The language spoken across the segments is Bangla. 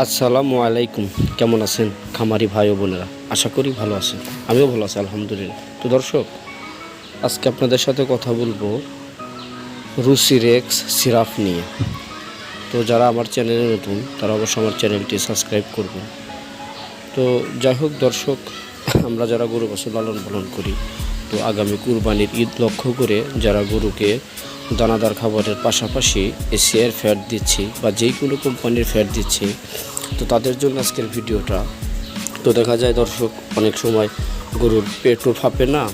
আসসালামু আলাইকুম। কেমন আছেন খামারি ভাই ও বোনেরা? আশা করি ভালো আছেন। আমিও ভালো আছি, আলহামদুলিল্লাহ। তো দর্শক, আজকে আপনাদের সাথে কথা বলব রুসিরেক্স সিরাপ নিয়ে। তো যারা আমার চ্যানেলে নতুন, তারা অবশ্যই আমার চ্যানেলটি সাবস্ক্রাইব করবেন। তো যাই হোক দর্শক, আমরা যারা গরু বছর লালন পালন করি, তো আগামী কুরবানির ঈদ লক্ষ্য করে যারা গরুকে দানাদার খাবারের পাশাপাশি এশিয়ার ফ্যাট দিচ্ছি বা যেই কোনো কোম্পানির ফ্যাট দিচ্ছি। তো তাদের জন্য আজকের ভিডিওটা। তো দেখা যায় দর্শক, অনেক সময় গরুর পেটও ফাঁপে না,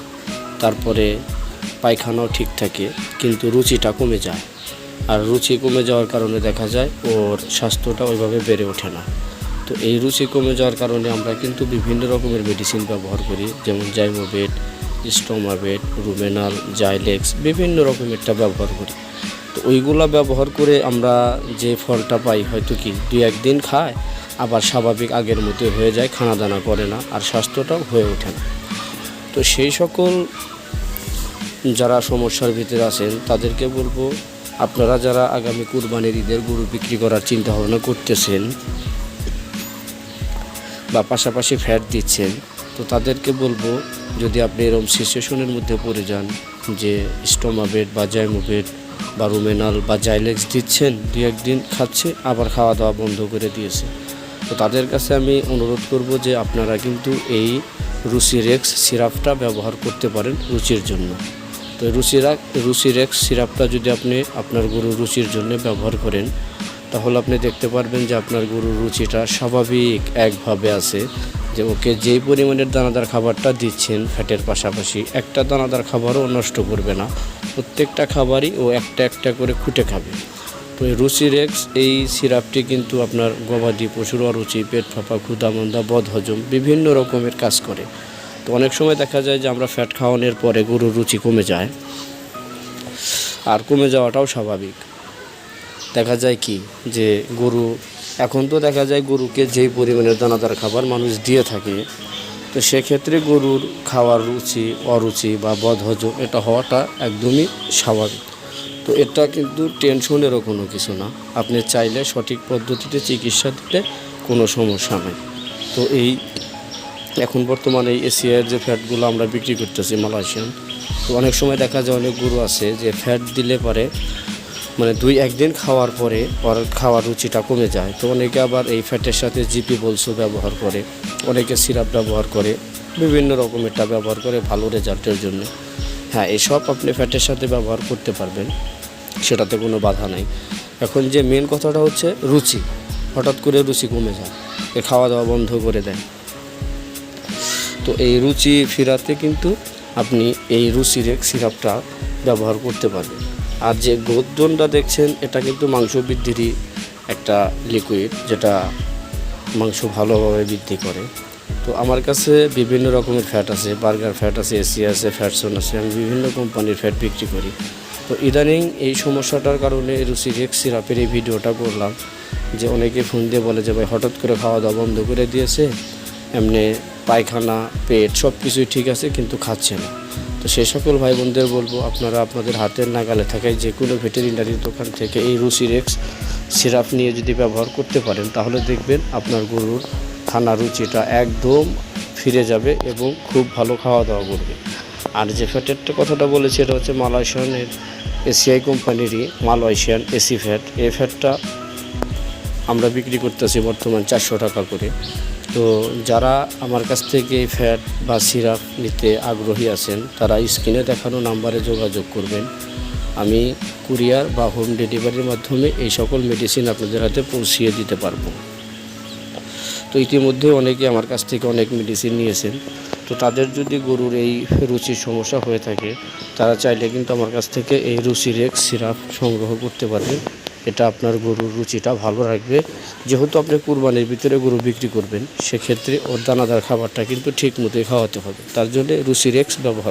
তারপরে পায়খানাও ঠিক থাকে, কিন্তু রুচিটা কমে যায়। আর রুচি কমে যাওয়ার কারণে দেখা যায় ওর স্বাস্থ্যটা ওইভাবে বেড়ে ওঠে না। তো এই রুচি কমে যাওয়ার কারণে আমরা কিন্তু বিভিন্ন রকমের মেডিসিন ব্যবহার করি, যেমন জাইমোবেট স্টোমাবেট রুমেনাল জাইলেক্স বিভিন্ন রকমেরটা ব্যবহার করি। তো ওইগুলো ব্যবহার করে আমরা যে ফলটা পাই, হয়তো কি দুই একদিন খায়, আবার স্বাভাবিক আগের মতো হয়ে যায় খানা দানা করে না, আর স্বাস্থ্যটাও হয়ে ওঠে না। তো সেই সকল যারা সমস্যার ভিতরে আছেন, তাদেরকে বলব, আপনারা যারা আগামী কুরবানির ঈদের গরু বিক্রি করার চিন্তা ভাবনা করতেছেন, বা পাশাপাশি ফ্যাট দিচ্ছেন তো তাদেরকে বলব, যদি আপনি এরকম সিচুয়েশনের মধ্যে পড়ে যান, যে স্টোমাবেট বা জাইমোবেট বা রুমেনাল বা জাইলেক্স দিচ্ছেন দু একদিন খাচ্ছে, আবার খাওয়া দাওয়া বন্ধ করে দিয়েছে। তো তাদের কাছে আমি অনুরোধ করব যে আপনারা কিন্তু এই রুসিরেক্স সিরাপটা ব্যবহার করতে পারেন রুচির জন্য। তো রুচিরা রুসিরেক্স সিরাপটা যদি আপনি আপনার গরুর রুচির জন্য ব্যবহার করেন, তাহলে আপনি দেখতে পারবেন যে আপনার গরুর রুচিটা স্বাভাবিক একভাবে আছে। যে ওকে যেই পরিমাণের দানাদার খাবারটা দিচ্ছেন ফ্যাটের পাশাপাশি, একটা দানাদার খাবারও নষ্ট করবে না। প্রত্যেকটা খাবারই ও একটা একটা করে খুঁটে খাবে। তো এই রুচিরেক্স এই সিরাপটি কিন্তু আপনার গবাদি পশুর অরুচি, পেট ফাঁপা ক্ষুদামন্দা বদহজম বিভিন্ন রকমের কাজ করে। তো অনেক সময় দেখা যায় যে আমরা ফ্যাট খাওয়ানোর পরে গরুর রুচি কমে যায়। আর কমে যাওয়াটাও স্বাভাবিক। দেখা যায় কি যে গরু এখন তো দেখা যায় গরুকে যেই পরিমাণের দানাদার খাবার মানুষ দিয়ে থাকে, তো সেক্ষেত্রে গরুর খাওয়ার রুচি, অরুচি বা বদহজম এটা হওয়াটা একদমই স্বাভাবিক। তো এটা কিন্তু টেনশনেরও কোনো কিছু না। আপনি চাইলে সঠিক পদ্ধতিতে চিকিৎসা দিলে কোনো সমস্যা নেই। তো এই এখন বর্তমানে এশিয়ার যে ফ্যাটগুলো আমরা বিক্রি করতেছি মালয়েশিয়ান, তো অনেক সময় দেখা যায় অনেক গরু আছে যে ফ্যাট দিলে পারে মানে দুই, একদিন খাওয়ার পরে ওর খাওয়ার রুচিটা কমে যায়। তো অনেকে আবার এই ফ্যাটের সাথে জিপি বলসও ব্যবহার করে, অনেকে সিরাপ ব্যবহার করে, বিভিন্ন রকমেরটা ব্যবহার করে ভালো রেজাল্টের জন্য। হ্যাঁ এসব আপনি ফ্যাটের সাথে ব্যবহার করতে পারবেন, সেটাতে কোনো বাধা নাই। এখন যে মেন কথাটা হচ্ছে রুচি, হঠাৎ করে রুচি কমে যায়, এ খাওয়া দাওয়া বন্ধ করে দেয়। তো এই রুচি ফেরাতে কিন্তু আপনি এই রুচিরেক সিরাপটা ব্যবহার করতে পারবেন। আর যে গোদ্দনটা দেখছেন, এটা কিন্তু মাংস বৃদ্ধিরই একটা লিকুইড যেটা মাংস ভালোভাবে বৃদ্ধি করে। তো আমার কাছে বিভিন্ন রকমের ফ্যাট আছে বার্গার ফ্যাট আছে এসি আছে ফ্যাটসন আছে, আমি বিভিন্ন কোম্পানির ফ্যাট বিক্রি করি। তো ইদানিং এই সমস্যাটার কারণে রুচিরেক সিরাপের এই ভিডিওটা করলাম, যে অনেকে ফোন দিয়ে বলে যে, ভাই, হঠাৎ করে খাওয়া দাওয়া বন্ধ করে দিয়েছে, এমনি পায়খানা, পেট সব কিছুই ঠিক আছে, কিন্তু খাচ্ছে না। তো সেই সকল ভাই বোনদের বলব, আপনারা আপনাদের হাতের নাগালে থাকায় যে কোনো ভেটেরিনারির দোকান থেকে এই রুসিরেক্স সিরাপ নিয়ে যদি ব্যবহার করতে পারেন, তাহলে দেখবেন আপনার গরুর খানা রুচিটা একদম ফিরে যাবে এবং খুব ভালো খাওয়া দাওয়া করবে। আর যে ফ্যাটেরটা কথাটা বলেছি, এটা হচ্ছে মালয়েশিয়ানের এসিআই কোম্পানিরই মালয়েশিয়ান এসি ফ্যাট এই ফ্যাটটা আমরা বিক্রি করতেছি বর্তমান চারশো টাকা করে। তো যারা আমার কাছ থেকে ফ্যাট বা সিরাপ নিতে আগ্রহী আছেন, তারা স্ক্রিনে দেখানো নাম্বারে যোগাযোগ করবেন। আমি কুরিয়ার বা হোম ডেলিভারির মাধ্যমে এই সকল মেডিসিন আপনাদের হাতে পৌঁছিয়ে দিতে পারব। তো ইতিমধ্যে অনেকে আমার কাছ থেকে অনেক মেডিসিন নিয়েছেন। তো তাদের যদি গরুর এই রুচির সমস্যা হয়ে থাকে, তারা চাইলে কিন্তু আমার কাছ থেকে এই রুচিরেক্স সিরাপ সংগ্রহ করতে পারবেন এটা আপনার গরুর রুচিটা ভালো রাখবে। যেহেতু আপনি কুরবানির ভিতরে গরু বিক্রি করবেন, সেক্ষেত্রে ওর দানাদার খাবারটা কিন্তু ঠিক মতোই খাওয়াতে হবে। তার জন্য রুচিরেক্স ব্যবহার